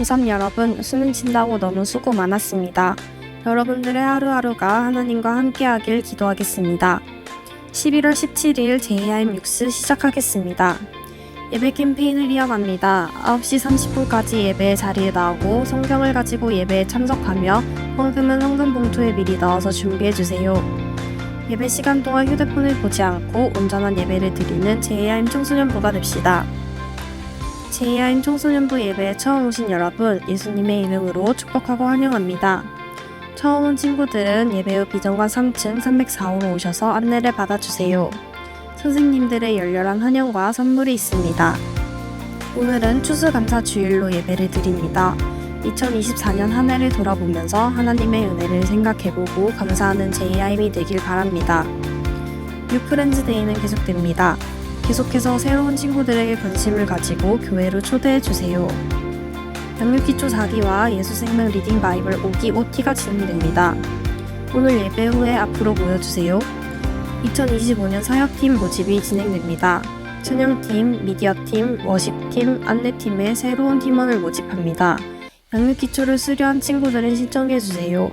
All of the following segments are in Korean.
고3 여러분, 수능 친다고 너무 수고 많았습니다. 여러분들의 하루하루가 하나님과 함께하길 기도하겠습니다. 11월 17일 JIM 6스 시작하겠습니다. 예배 캠페인을 이어갑니다. 9시 30분까지 예배 자리에 나오고 성경을 가지고 예배에 참석하며 헌금은 헌금 봉투에 미리 넣어서 준비해주세요. 예배 시간 동안 휴대폰을 보지 않고 온전한 예배를 드리는 JIM 청소년부가 됩시다. JIM 청소년부 예배에 처음 오신 여러분, 예수님의 이름으로 축복하고 환영합니다. 처음 온 친구들은 예배 후 비정관 3층 304호로 오셔서 안내를 받아주세요. 선생님들의 열렬한 환영과 선물이 있습니다. 오늘은 추수감사 주일로 예배를 드립니다. 2024년 한 해를 돌아보면서 하나님의 은혜를 생각해보고 감사하는 JIM이 되길 바랍니다. 뉴프렌즈 데이는 계속됩니다. 계속해서 새로운 친구들에게 관심을 가지고 교회로 초대해 주세요. 양육기초 4기와 예수생명 리딩 바이블 5기 OT가 진행됩니다. 오늘 예배 후에 앞으로 모여주세요. 2025년 사역팀 모집이 진행됩니다. 찬양팀, 미디어팀, 워십팀, 안내팀의 새로운 팀원을 모집합니다. 양육 기초를 수료한 친구들은 신청해주세요.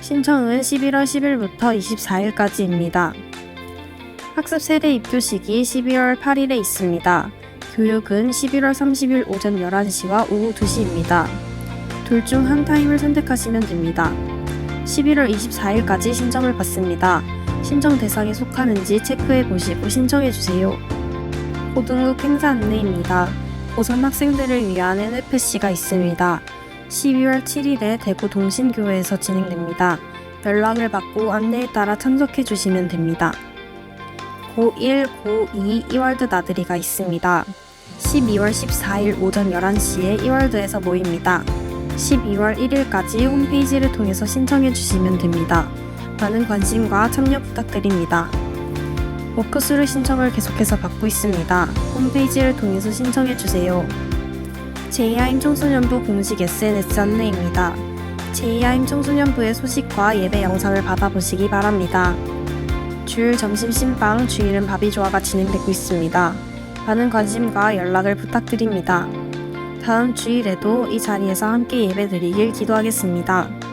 신청은 11월 10일부터 24일까지입니다. 학습 세대 입교식이 12월 8일에 있습니다. 교육은 11월 30일 오전 11시와 오후 2시입니다. 둘 중 한 타임을 선택하시면 됩니다. 11월 24일까지 신청을 받습니다. 신청 대상에 속하는지 체크해 보시고 신청해 주세요. 고등급 행사 안내입니다. 고3 학생들을 위한 NFC가 있습니다. 12월 7일에 대구 동신교회에서 진행됩니다. 연락을 받고 안내에 따라 참석해 주시면 됩니다. 고1, 고2 이월드 나들이가 있습니다. 12월 14일 오전 11시에 이월드에서 모입니다. 12월 1일까지 홈페이지를 통해서 신청해 주시면 됩니다. 많은 관심과 참여 부탁드립니다. 워크스루 신청을 계속해서 받고 있습니다. 홈페이지를 통해서 신청해 주세요. JIM 청소년부 공식 SNS 안내입니다. JIM 청소년부의 소식과 예배 영상을 받아보시기 바랍니다. 주일 점심 신방 주일은 바비조화가 진행되고 있습니다. 많은 관심과 연락을 부탁드립니다. 다음 주일에도 이 자리에서 함께 예배 드리길 기도하겠습니다.